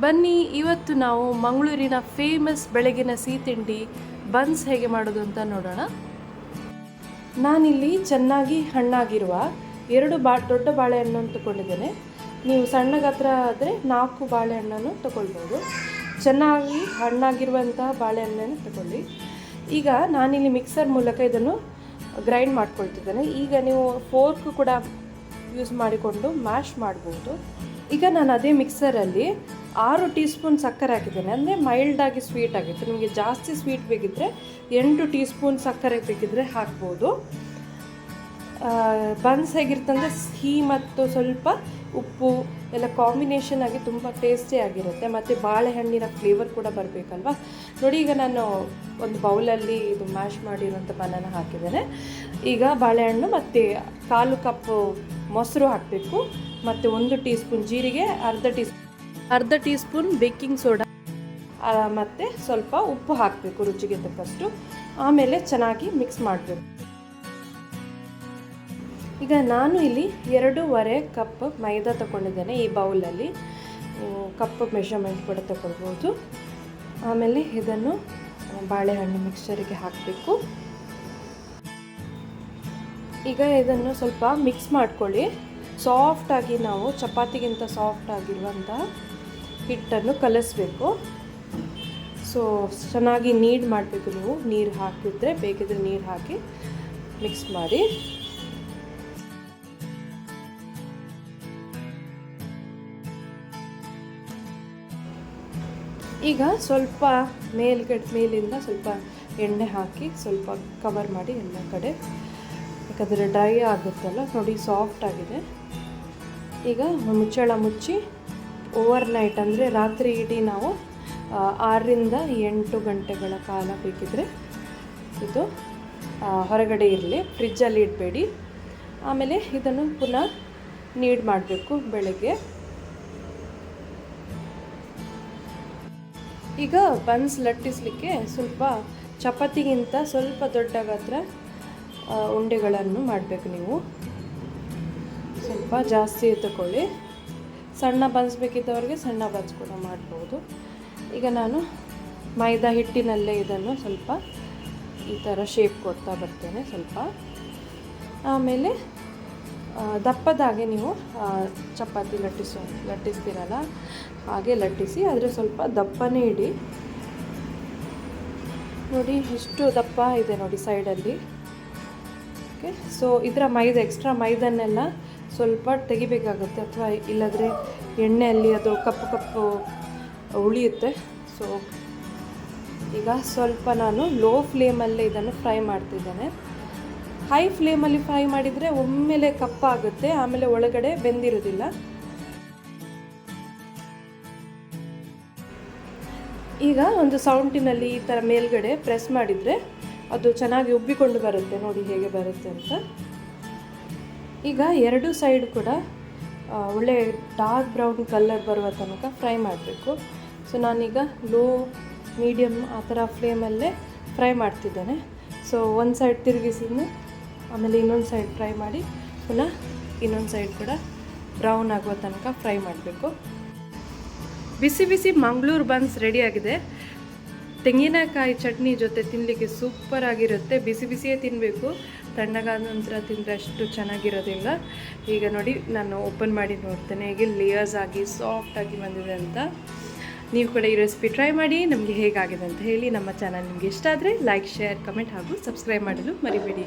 ಬನ್ನಿ, ಇವತ್ತು ನಾವು ಮಂಗಳೂರಿನ ಫೇಮಸ್ ಬೆಳಗಿನ ಸಿಹಿ ತಿಂಡಿ ಬನ್ಸ್ ಹೇಗೆ ಮಾಡೋದು ಅಂತ ನೋಡೋಣ. ನಾನಿಲ್ಲಿ ಚೆನ್ನಾಗಿ ಹಣ್ಣಾಗಿರುವ ಎರಡು ಬಾ, ದೊಡ್ಡ ಬಾಳೆಹಣ್ಣನ್ನು ತಗೊಂಡಿದ್ದೇನೆ ನೀವು ಸಣ್ಣ ಗಾತ್ರ ಆದರೆ ನಾಲ್ಕು ಬಾಳೆಹಣ್ಣನ್ನು ತಗೊಳ್ಬೋದು ಚೆನ್ನಾಗಿ ಹಣ್ಣಾಗಿರುವಂತಹ ಬಾಳೆಹಣ್ಣನ್ನು ತಗೊಳ್ಳಿ ಈಗ ನಾನಿಲ್ಲಿ ಮಿಕ್ಸರ್ ಮೂಲಕ ಇದನ್ನು ಗ್ರೈಂಡ್ ಮಾಡ್ಕೊಳ್ತಿದ್ದೇನೆ. ಈಗ ನೀವು ಫೋರ್ಕ್ ಕೂಡ ಯೂಸ್ ಮಾಡಿಕೊಂಡು ಮ್ಯಾಶ್ ಮಾಡ್ಬೋದು. ಈಗ ನಾನು ಅದೇ ಮಿಕ್ಸರಲ್ಲಿ ಆರು ಟೀ ಸ್ಪೂನ್ ಸಕ್ಕರೆ ಹಾಕಿದ್ದೇನೆ. ಅಂದರೆ ಮೈಲ್ಡಾಗಿ ಸ್ವೀಟ್ ಆಗಿತ್ತು. ನಿಮಗೆ ಜಾಸ್ತಿ ಸ್ವೀಟ್ ಬೇಕಿದ್ದರೆ ಎಂಟು ಟೀ ಸ್ಪೂನ್ ಸಕ್ಕರೆ ಬೇಕಿದ್ದರೆ ಹಾಕ್ಬೋದು. ಬನ್ಸ್ ಹೇಗಿರ್ತಂದರೆ ಸಿಹಿ ಮತ್ತು ಸ್ವಲ್ಪ ಉಪ್ಪು, ಎಲ್ಲ ಕಾಂಬಿನೇಷನ್ ಆಗಿ ತುಂಬ ಟೇಸ್ಟಿ ಆಗಿರುತ್ತೆ. ಮತ್ತು ಬಾಳೆಹಣ್ಣಿನ ಫ್ಲೇವರ್ ಕೂಡ ಬರಬೇಕಲ್ವಾ? ನೋಡಿ, ಈಗ ನಾನು ಒಂದು ಬೌಲಲ್ಲಿ ಇದು ಮ್ಯಾಶ್ ಮಾಡಿರುವಂಥ ಬನಾನ ಹಾಕಿದ್ದೇನೆ. ಈಗ ಬಾಳೆಹಣ್ಣು ಮತ್ತು ಕಾಲು ಕಪ್ಪು ಮೊಸರು ಹಾಕಬೇಕು. ಮತ್ತು ಒಂದು ಟೀ ಸ್ಪೂನ್ ಜೀರಿಗೆ, ಅರ್ಧ ಟೀ ಅರ್ಧ ಟೀ ಸ್ಪೂನ್ ಬೇಕಿಂಗ್ ಸೋಡಾ. ಮತ್ತು ಸ್ವಲ್ಪ ಉಪ್ಪು ಹಾಕಬೇಕು ರುಚಿಗೆ ತಕ್ಕಷ್ಟು. ಆಮೇಲೆ ಚೆನ್ನಾಗಿ ಮಿಕ್ಸ್ ಮಾಡಬೇಕು. ಈಗ ನಾನು ಇಲ್ಲಿ ಎರಡೂವರೆ ಕಪ್ ಮೈದಾ ತಗೊಂಡಿದ್ದೇನೆ ಈ ಬೌಲಲ್ಲಿ. ಕಪ್ ಮೆಷರ್ಮೆಂಟ್ ಕೂಡ ತಗೊಳ್ಬೋದು. ಆಮೇಲೆ ಇದನ್ನು ಬಾಳೆಹಣ್ಣು ಮಿಕ್ಸ್ಚರಿಗೆ ಹಾಕಬೇಕು. ಈಗ ಇದನ್ನು ಸ್ವಲ್ಪ ಮಿಕ್ಸ್ ಮಾಡ್ಕೊಳ್ಳಿ. ಸಾಫ್ಟಾಗಿ ನಾವು ಚಪಾತಿಗಿಂತ ಸಾಫ್ಟ್ ಆಗಿರುವಂತಹ ಹಿಟ್ಟನ್ನು ಕಲಿಸ್ಬೇಕು. ಸೊ ಚೆನ್ನಾಗಿ ನೀಡ್ ಮಾಡಬೇಕು ನೀವು. ನೀರು ಹಾಕಿದ್ರೆ, ಬೇಕಿದ್ರೆ ನೀರು ಹಾಕಿ ಮಿಕ್ಸ್ ಮಾಡಿ. ಈಗ ಸ್ವಲ್ಪ ಮೇಲ್ಗಡೆ ಮೇಲಿಂದ ಸ್ವಲ್ಪ ಎಣ್ಣೆ ಹಾಕಿ ಸ್ವಲ್ಪ ಕವರ್ ಮಾಡಿ ಎಲ್ಲ ಕಡೆ. ಯಾಕಂದರೆ ಡ್ರೈ ಆಗುತ್ತಲ್ಲ, ನೋಡಿ ಸಾಫ್ಟ್ ಆಗಿದೆ. ಈಗ ಮುಚ್ಚಳ ಮುಚ್ಚಿ ಓವರ್ ನೈಟ್ ಅಂದರೆ ರಾತ್ರಿ ಇಡೀ ನಾವು ಆರರಿಂದ ಎಂಟು ಗಂಟೆಗಳ ಕಾಲ ಬೇಕಿದ್ರೆ ಇದು ಹೊರಗಡೆ ಇರಲಿ, ಫ್ರಿಜ್ಜಲ್ಲಿ ಇಡಬೇಡಿ. ಆಮೇಲೆ ಇದನ್ನು ಪುನಃ ನೀಡ್ ಮಾಡಬೇಕು ಬೆಳಗ್ಗೆ. ಈಗ ಬನ್ಸ್ ಲಟ್ಟಿಸಲಿಕ್ಕೆ ಸ್ವಲ್ಪ ಚಪಾತಿಗಿಂತ ಸ್ವಲ್ಪ ದೊಡ್ಡ ಗಾತ್ರ ಉಂಡೆಗಳನ್ನು ಮಾಡಬೇಕು ನೀವು. ಸ್ವಲ್ಪ ಜಾಸ್ತಿ ತಗೊಳ್ಳಿ ಸಣ್ಣ ಬನ್ಸ್ ಬೇಕಿದ್ದವ್ರಿಗೆ ಸಣ್ಣ ಬನ್ಸ್ ಕೂಡ ಮಾಡ್ಬೋದು. ಈಗ ನಾನು ಮೈದಾ ಹಿಟ್ಟಿನಲ್ಲೇ ಇದನ್ನು ಸ್ವಲ್ಪ ಈ ಥರ ಶೇಪ್ ಕೊಡ್ತಾ ಬರ್ತೇನೆ ಸ್ವಲ್ಪ. ಆಮೇಲೆ ದಪ್ಪದಾಗೆ ನೀವು ಚಪಾತಿ ಲಟ್ಟಿಸೋ, ಲಟ್ಟಿಸ್ತೀರಲ್ಲ, ಹಾಗೆ ಲಟ್ಟಿಸಿ ಆದರೆ ಸ್ವಲ್ಪ ದಪ್ಪನೇ ಇಡಿ. ನೋಡಿ ಎಷ್ಟು ದಪ್ಪ ಇದೆ ನೋಡಿ ಸೈಡಲ್ಲಿ ಓಕೆ ಸೊ ಇದರ ಮೈದಾ ಎಕ್ಸ್ಟ್ರಾ ಮೈದನ್ನೆಲ್ಲ ಸ್ವಲ್ಪ ತೆಗಿಬೇಕಾಗುತ್ತೆ ಅಥವಾ ಇಲ್ಲದ್ರೆ ಎಣ್ಣೆಯಲ್ಲಿ ಅದು ಕಪ್ಪು ಕಪ್ಪು ಉಳಿಯುತ್ತೆ. ಸೊ ಈಗ ಸ್ವಲ್ಪ ನಾನು ಲೋ ಫ್ಲೇಮಲ್ಲೇ ಇದನ್ನು ಫ್ರೈ ಮಾಡ್ತಿದ್ದೇನೆ. ಹೈ ಫ್ಲೇಮಲ್ಲಿ ಫ್ರೈ ಮಾಡಿದರೆ ಒಮ್ಮೆಲೆ ಕಪ್ಪಾಗುತ್ತೆ, ಆಮೇಲೆ ಒಳಗಡೆ ಬೆಂದಿರೋದಿಲ್ಲ. ಈಗ ಒಂದು ಸೌಂಟಿನಲ್ಲಿ ಈ ಥರ ಮೇಲ್ಗಡೆ ಪ್ರೆಸ್ ಮಾಡಿದರೆ ಅದು ಚೆನ್ನಾಗಿ ಉಬ್ಬಿಕೊಂಡು ಬರುತ್ತೆ. ನೋಡಿ ಹೇಗೆ ಬರುತ್ತೆ ಅಂತ. ಈಗ ಎರಡು ಸೈಡ್ ಕೂಡ ಒಳ್ಳೆ ಡಾರ್ಕ್ ಬ್ರೌನ್ ಕಲರ್ ಬರುವ ತನಕ ಫ್ರೈ ಮಾಡಬೇಕು. ಸೊ ನಾನೀಗ ಲೋ ಮೀಡಿಯಮ್ ಆ ಥರ ಫ್ಲೇಮಲ್ಲೇ ಫ್ರೈ ಮಾಡ್ತಿದ್ದೇನೆ. ಸೊ ಒಂದು ಸೈಡ್ ತಿರುಗಿಸಿದ್ನು, ಆಮೇಲೆ ಇನ್ನೊಂದು ಸೈಡ್ ಫ್ರೈ ಮಾಡಿ, ಪುನಃ ಇನ್ನೊಂದು ಸೈಡ್ ಕೂಡ ಬ್ರೌನ್ ಆಗುವ ತನಕ ಫ್ರೈ ಮಾಡಬೇಕು. ಬಿಸಿ ಬಿಸಿ ಮಂಗಳೂರು ಬನ್ಸ್ ರೆಡಿಯಾಗಿದೆ ತೆಂಗಿನಕಾಯಿ ಚಟ್ನಿ ಜೊತೆ ತಿನ್ನಲಿಕ್ಕೆ ಸೂಪರ್ ಆಗಿರುತ್ತೆ. ಬಿಸಿ ಬಿಸಿಯೇ ತಿನ್ನಬೇಕು ತಣ್ಣಗಾದ ನಂತರ ತಿಂದರೆ ಅಷ್ಟು ಚೆನ್ನಾಗಿರೋದಿಲ್ಲ ಈಗ ನೋಡಿ ನಾನು ಓಪನ್ ಮಾಡಿ ನೋಡ್ತೇನೆ, ಹೇಗೆ ಲೇಯರ್ಸ್ ಆಗಿ ಸಾಫ್ಟಾಗಿ ಬಂದಿದೆ ಅಂತ. ನೀವು ಕೂಡ ಈ ರೆಸಿಪಿ ಟ್ರೈ ಮಾಡಿ, ನಮಗೆ ಹೇಗಾಗಿದೆ ಅಂತ ಹೇಳಿ ನಮ್ಮ ಚಾನಲ್ ನಿಮಗೆ ಇಷ್ಟ ಆದರೆ ಲೈಕ್ ಶೇರ್ ಕಮೆಂಟ್ ಹಾಗೂ ಸಬ್ಸ್ಕ್ರೈಬ್ ಮಾಡಲು ಮರಿಬೇಡಿ.